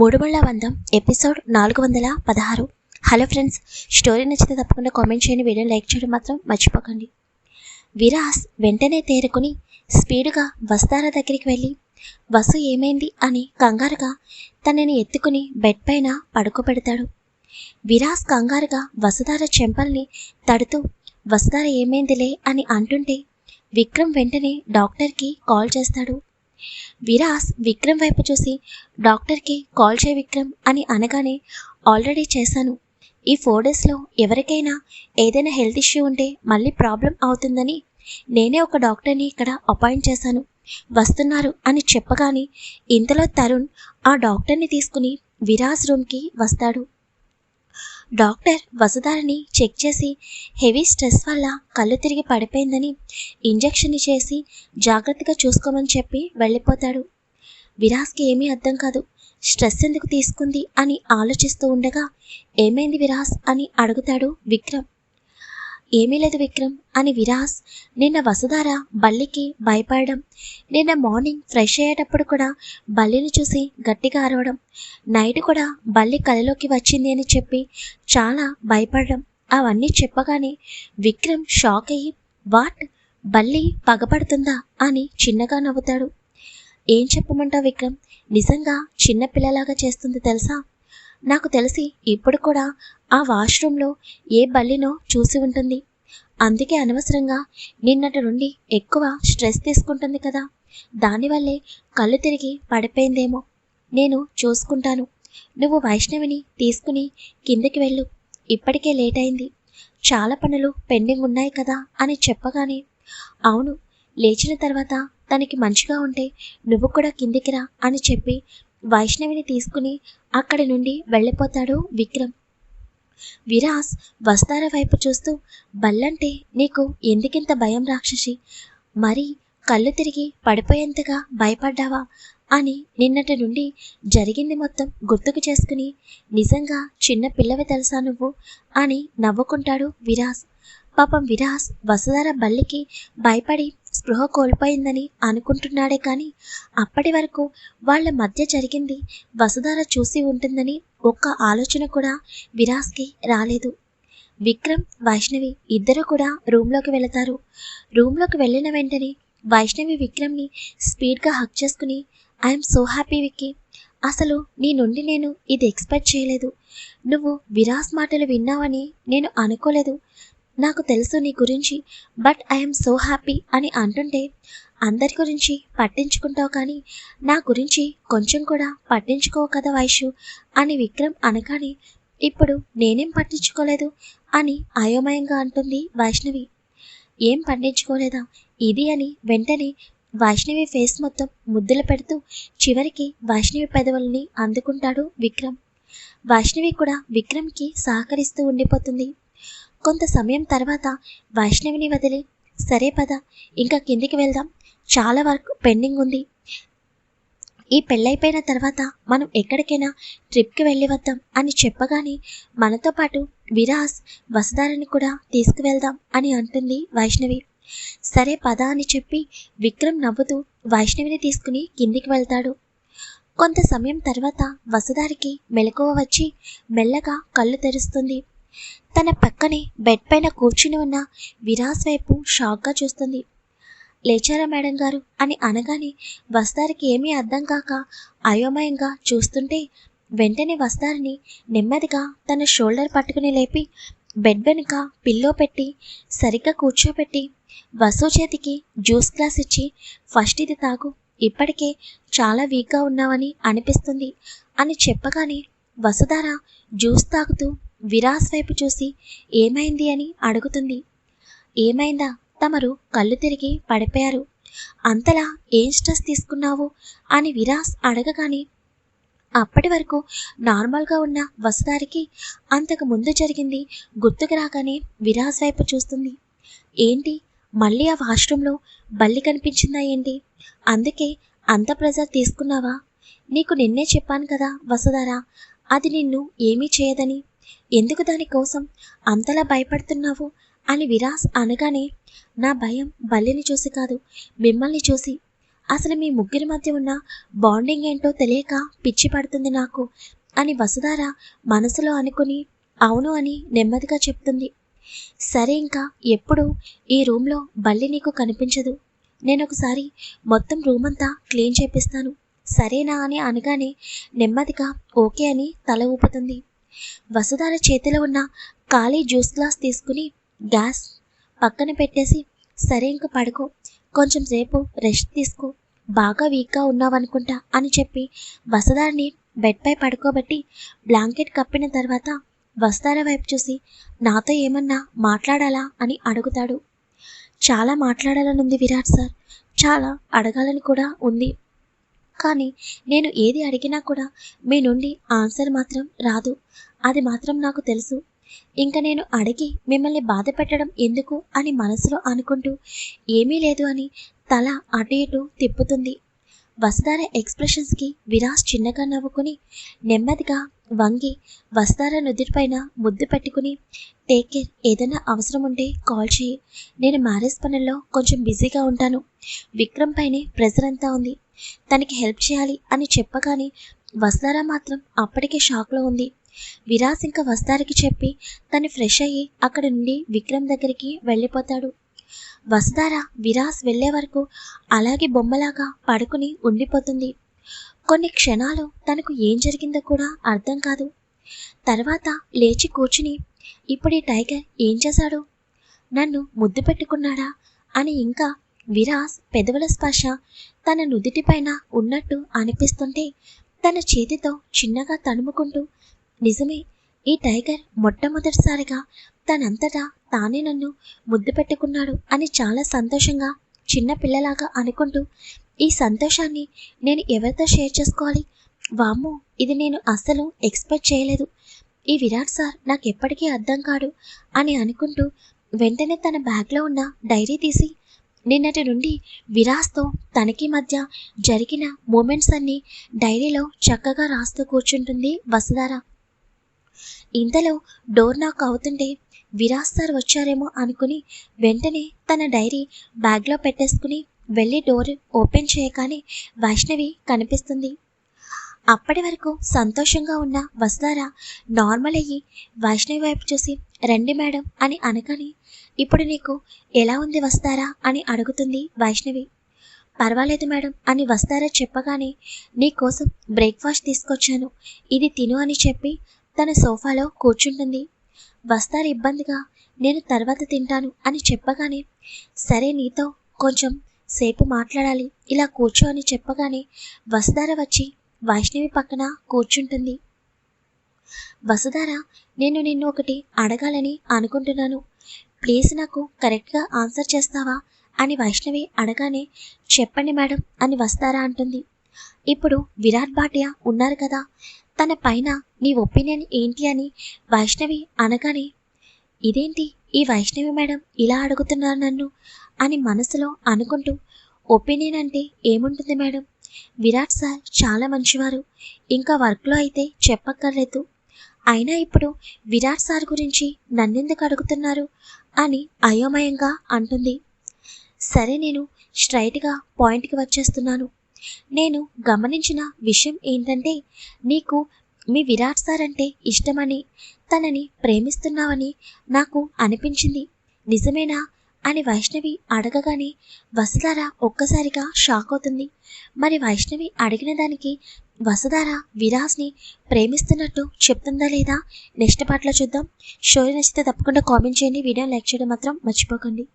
మూడు ముళ్ళ వందం ఎపిసోడ్ నాలుగు వందల పదహారు. హలో ఫ్రెండ్స్ స్టోరీ నచ్చితే తప్పకుండా కామెంట్ చేయండి వీడియోని లైక్ చేయడం మాత్రం మర్చిపోకండి. విరాస్ వెంటనే తేరుకుని స్పీడుగా వస్తారా దగ్గరికి వెళ్ళి వసు ఏమైంది అని కంగారుగా తనని ఎత్తుకుని బెడ్ పైన పడుకోబెడతాడు. విరాస్ కంగారుగా వసుధార చెంపల్ని తడుతూ వసుధార ఏమైందిలే అని అంటుంటే విక్రమ్ వెంటనే డాక్టర్కి కాల్ చేస్తాడు. విరాస్ విక్రమ్ వైపు చూసి డాక్టర్కి కాల్ చేయ విక్రమ్ అని అనగానే ఆల్రెడీ చేశాను. ఈ ఫోర్ డేస్లో ఎవరికైనా ఏదైనా హెల్త్ ఇష్యూ ఉంటే మళ్ళీ ప్రాబ్లం అవుతుందని నేనే ఒక డాక్టర్ని ఇక్కడ అపాయింట్ చేశాను. వస్తున్నారు అని చెప్పగానే ఇంతలో తరుణ్ ఆ డాక్టర్ని తీసుకుని విరాస్ రూమ్కి వస్తాడు. డాక్టర్ వసుధారని చెక్ చేసి హెవీ స్ట్రెస్ వల్ల కళ్ళు తిరిగి పడిపోయిందని ఇంజెక్షన్ చేసి జాగ్రత్తగా చూసుకోమని చెప్పి వెళ్ళిపోతాడు. విరాస్కి ఏమీ అర్థం కాదు. స్ట్రెస్ ఎందుకు తీసుకుంది అని ఆలోచిస్తూ ఉండగా ఏమైంది విరాస్ అని అడుగుతాడు విక్రమ్. ఏమీ లేదు విక్రమ్ అని విరాస్ నిన్న వసుధార బల్లికి భయపడడం నిన్న మార్నింగ్ ఫ్రెష్ అయ్యేటప్పుడు కూడా బల్లిని చూసి గట్టిగా అరవడం నైట్ కూడా బల్లి కలలోకి వచ్చింది అని చెప్పి చాలా భయపడడం అవన్నీ చెప్పగానే విక్రమ్ షాక్ అయ్యి వాట్? బల్లి పగపడుతుందా? అని చిన్నగా నవ్వుతాడు. ఏం చెప్పమంటావు విక్రమ్? నిజంగా చిన్న పిల్లలాగా చేస్తుంది తెలుసా? నాకు తెలిసి ఇప్పుడు కూడా ఆ వాష్రూమ్లో ఏ బల్లినో చూసి ఉంటుంది. అందుకే అనవసరంగా నిన్నటి నుండి ఎక్కువ స్ట్రెస్ తీసుకుంటుంది కదా. దానివల్లే కళ్ళు తిరిగి పడిపోయిందేమో. నేను చూసుకుంటాను. నువ్వు వైష్ణవిని తీసుకుని కిందకి వెళ్ళు. ఇప్పటికే లేట్ అయింది. చాలా పనులు పెండింగ్ ఉన్నాయి కదా అని చెప్పగానే అవును లేచిన తర్వాత తనకి మంచిగా ఉంటే నువ్వు కూడా కిందికి రా అని చెప్పి వైష్ణవిని తీసుకుని అక్కడి నుండి వెళ్ళిపోతాడు విక్రమ్. విరాస్ వస్తార వైపు చూస్తూ బల్లంటే నీకు ఎందుకింత భయం రాక్షసి? మరి కళ్ళు తిరిగి పడిపోయేంతగా భయపడ్డావా? అని నిన్నటి నుండి జరిగింది మొత్తం గుర్తుకు చేసుకుని నిజంగా చిన్న పిల్లవి తెలుసా నువ్వు? అని నవ్వుకుంటాడు విరాస్. పాపం విరాస్ వసుధార బల్లికి భయపడి స్పృహ కోల్పోయిందని అనుకుంటున్నాడే కానీ అప్పటి వరకు వాళ్ళ మధ్య జరిగింది వసుధార చూసి ఉంటుందని ఒక్క ఆలోచన కూడా విరాస్కి రాలేదు. విక్రమ్ వైష్ణవి ఇద్దరు కూడా రూమ్లోకి వెళతారు. రూమ్లోకి వెళ్ళిన వెంటనే వైష్ణవి విక్రమ్ని స్పీడ్గా హక్ చేసుకుని ఐఎమ్ సో హ్యాపీ విక్కీ. అసలు నీ నుండి నేను ఇది ఎక్స్పెక్ట్ చేయలేదు. నువ్వు విరాస్ మాటలు విన్నావని నేను అనుకోలేదు. నాకు తెలుసు నీ గురించి బట్ ఐఎమ్ సో హ్యాపీ అని అంటుంటే అందరి గురించి పట్టించుకుంటావు కానీ నా గురించి కొంచెం కూడా పట్టించుకోవు కదా వైషు అని విక్రమ్ అనగానే ఇప్పుడు నేనేం పట్టించుకోలేదు అని అయోమయంగా అంటుంది వైష్ణవి. ఏం పట్టించుకోలేదా? ఇది అని వెంటనే వైష్ణవి ఫేస్ మొత్తం ముద్దులు పెడుతూ చివరికి వైష్ణవి పెదవుల్ని అందుకుంటాడు విక్రమ్. వైష్ణవి కూడా విక్రమ్కి సహకరిస్తూ ఉండిపోతుంది. కొంత సమయం తర్వాత వైష్ణవిని వదిలి. సరే పద ఇంకా కిందికి వెళ్దాం. చాలా వరకు పెండింగ్ ఉంది. ఈ పెళ్ళైపోయిన తర్వాత మనం ఎక్కడికైనా ట్రిప్కి వెళ్ళి వద్దాం అని చెప్పగానే మనతో పాటు విరాస్ వసుధారని కూడా తీసుకువెళ్దాం అని అంటుంది వైష్ణవి. సరే పద అని చెప్పి విక్రమ్ నవ్వుతూ వైష్ణవిని తీసుకుని కిందికి వెళ్తాడు. కొంత సమయం తర్వాత వసుధారికి మెలకువ వచ్చి మెల్లగా కళ్ళు తెరుస్తుంది. తన పక్కనే బెడ్ పైన కూర్చుని ఉన్న విరాస్ వైపు షాక్గా చూస్తుంది. లేచారా మేడం గారు? అని అనగానే వస్తారికి ఏమీ అర్థం కాక అయోమయంగా చూస్తుంటే వెంటనే వస్తారని నెమ్మదిగా తన షోల్డర్ పట్టుకుని లేపి బెడ్ వెనుక పిల్లో పెట్టి సరిగ్గా కూర్చోబెట్టి వసు చేతికి జ్యూస్ గ్లాస్ ఇచ్చి ఫస్ట్ ఇది తాగు ఇప్పటికే చాలా వీక్గా ఉన్నావని అనిపిస్తుంది అని చెప్పగానే వసుధార జ్యూస్ తాగుతూ విరాస్ వైపు చూసి ఏమైంది అని అడుగుతుంది. ఏమైందా? తమరు కళ్ళు తిరిగి పడిపోయారు. అంతలా ఏం స్ట్రెస్ తీసుకున్నావు? అని విరాస్ అడగగానే అప్పటి వరకు నార్మల్గా ఉన్న వసుదారికి అంతకు ముందు జరిగింది గుర్తుకు రాగానే విరాస్ వైపు చూస్తుంది. ఏంటి? మళ్ళీ ఆ వాష్రూంలో బల్లి కనిపించిందా ఏంటి? అందుకే అంత ప్రెజర్ తీసుకున్నావా? నీకు నిన్నే చెప్పాను కదా వసుదారా అది నిన్ను ఏమీ చేయదని. ఎందుకు దానికోసం అంతలా భయపడుతున్నావు? అని విరాస్ అనగానే నా భయం బల్లిని చూసి కాదు మిమ్మల్ని చూసి. అసలు మీ ముగ్గురి మధ్య ఉన్న బాండింగ్ ఏంటో తెలియక పిచ్చి పడుతుంది నాకు అని వసుధార మనసులో అనుకుని అవును అని నెమ్మదిగా చెప్తుంది. సరే ఇంకా ఎప్పుడు ఈ రూమ్లో బల్లి నీకు కనిపించదు. నేను ఒకసారి మొత్తం రూమ్ అంతా క్లీన్ చేపిస్తాను. సరేనా అని అనగానే నెమ్మదిగా ఓకే అని తల ఊపుతుంది. వసుధార చేతిలో ఉన్న ఖాళీ జ్యూస్ గ్లాస్ తీసుకుని గ్యాస్ పక్కన పెట్టేసి సరే ఇంక పడుకో. కొంచెం సేపు రెస్ట్ తీసుకో. బాగా వీక్గా ఉన్నావనుకుంటా అని చెప్పి వసుధారిని బెడ్పై పడుకోబెట్టి బ్లాంకెట్ కప్పిన తర్వాత వస్తార వైపు చూసి నాతో ఏమన్నా మాట్లాడాలా? అని అడుగుతాడు. చాలా మాట్లాడాలనుంది విరాట్ సార్. చాలా అడగాలని కూడా ఉంది. కానీ నేను ఏది అడిగినా కూడా మీ నుండి ఆన్సర్ మాత్రం రాదు. అది మాత్రం నాకు తెలుసు. ఇంకా నేను అడిగి మిమ్మల్ని బాధ పెట్టడం ఎందుకు అని మనసులో అనుకుంటూ ఏమీ లేదు అని తల అటు ఇటు తిప్పుతుంది. వసుధార ఎక్స్ప్రెషన్స్కి? విరాస్ చిన్నగా నవ్వుకుని నెమ్మదిగా వంగి వసుధార నుదుటిపైన ముద్దు పెట్టుకుని టేక్ కేర్ ఏదైనా అవసరం ఉంటే కాల్ చేయి నేను మ్యారేజ్ పనుల్లో కొంచెం బిజీగా ఉంటాను. విక్రమ్ పైనే ప్రెజర్ అంతా ఉంది. తనకి హెల్ప్ చేయాలి అని చెప్పగానే వసుధార మాత్రం అప్పటికే షాక్లో ఉంది. విరాస్ ఇంకా వస్తారికి చెప్పి తను ఫ్రెష్ అయ్యి అక్కడ నుండి విక్రమ్ దగ్గరికి వెళ్ళిపోతాడు. వసుధార విరాస్ వెళ్ళే వరకు అలాగే బొమ్మలాగా పడుకుని ఉండిపోతుంది. కొన్ని క్షణాలు తనకు ఏం జరిగిందో కూడా అర్థం కాదు. తర్వాత లేచి కూర్చుని ఇప్పుడు ఈ టైగర్ ఏం చేశాడు? నన్ను ముద్దు పెట్టుకున్నాడా? అని ఇంకా విరాస్ పెదవుల స్పర్శ తన నుదిటిపైన ఉన్నట్టు అనిపిస్తుంటే తన చేతితో చిన్నగా తణుముకుంటూ నిజమే ఈ టైగర్ మొట్టమొదటిసారిగా తనంతటా తానే నన్ను ముద్దు పెట్టుకున్నాడు అని చాలా సంతోషంగా చిన్న పిల్లలాగా అనుకుంటూ ఈ సంతోషాన్ని నేను ఎవరితో షేర్ చేసుకోవాలి? వామ్మో ఇది నేను అస్సలు ఎక్స్పెక్ట్ చేయలేదు. ఈ విరాట్ సార్ నాకు ఎప్పటికీ అర్థం కాడు అని అనుకుంటూ వెంటనే తన బ్యాగ్లో ఉన్న డైరీ తీసి నిన్నటి నుండి విరాస్తో తనకి మధ్య జరిగిన మూమెంట్స్ అన్నీ డైరీలో చక్కగా రాస్తూ కూర్చుంటుంది వసుధార. ఇంతలో డోర్ నాక్ అవుతుంటే విరాజ్ సార్ వచ్చారేమో అనుకుని వెంటనే తన డైరీ బ్యాగ్లో పెట్టేసుకుని వెళ్ళి డోర్ ఓపెన్ చేయగానే వైష్ణవి కనిపిస్తుంది. అప్పటి వరకు సంతోషంగా ఉన్న వసుధార నార్మల్ అయ్యి వైష్ణవి వైపు చూసి రండి మేడం అని అనగానే ఇప్పుడు నీకు ఎలా ఉంది వస్తారా అని అడుగుతుంది వైష్ణవి. పర్వాలేదు మేడం అని వస్తారా చెప్పగానే నీకోసం బ్రేక్ఫాస్ట్ తీసుకొచ్చాను. ఇది తిను అని చెప్పి తన సోఫాలో కూర్చుంటుంది. వస్తారు ఇబ్బందిగా? నేను తర్వాత తింటాను అని చెప్పగానే సరే నీతో కొంచెం సేపు మాట్లాడాలి ఇలా కూర్చో అని చెప్పగానే వసుధార వచ్చి వైష్ణవి పక్కన కూర్చుంటుంది. వసుధార నేను నిన్ను ఒకటి అడగాలని అనుకుంటున్నాను. ప్లీజ్ నాకు కరెక్ట్గా ఆన్సర్ చేస్తావా అని వైష్ణవి అడగానే చెప్పండి మేడం అని వస్తారా అంటుంది. ఇప్పుడు విరాట్ భాటియా ఉన్నారు కదా తన పైన నీ ఒపీనియన్ ఏంటి అని వైష్ణవి అనగానే ఇదేంటి? ఈ వైష్ణవి మేడం ఇలా అడుగుతున్నారు నన్ను అని మనసులో అనుకుంటూ ఒపీనియన్ అంటే ఏముంటుంది మేడం? విరాట్ సార్ చాలా మంచివారు. ఇంకా వర్క్లో అయితే చెప్పక్కర్లేదు. అయినా ఇప్పుడు విరాట్ సార్ గురించి నన్నెందుకు అడుగుతున్నారు? అని అయోమయంగా అంటుంది. సరే నేను స్ట్రైట్గా పాయింట్కి వచ్చేస్తున్నాను. నేను గమనించిన విషయం ఏంటంటే నీకు మీ విరాట్ సార్ అంటే ఇష్టమని తనని ప్రేమిస్తున్నావని నాకు అనిపించింది. నిజమేనా? అని వైష్ణవి అడగగానే వసుధార ఒక్కసారిగా షాక్ అవుతుంది. మరి వైష్ణవి అడిగిన దానికి వసుధార విరాజ్ని ప్రేమిస్తున్నట్టు చెప్తుందా లేదా? నెక్స్ట్ పాటలో చూద్దాం. షోరీ నచ్చితే తప్పకుండా కామెంట్ చేయండి. వీడియో లైక్ చేయడం మాత్రం మర్చిపోకండి.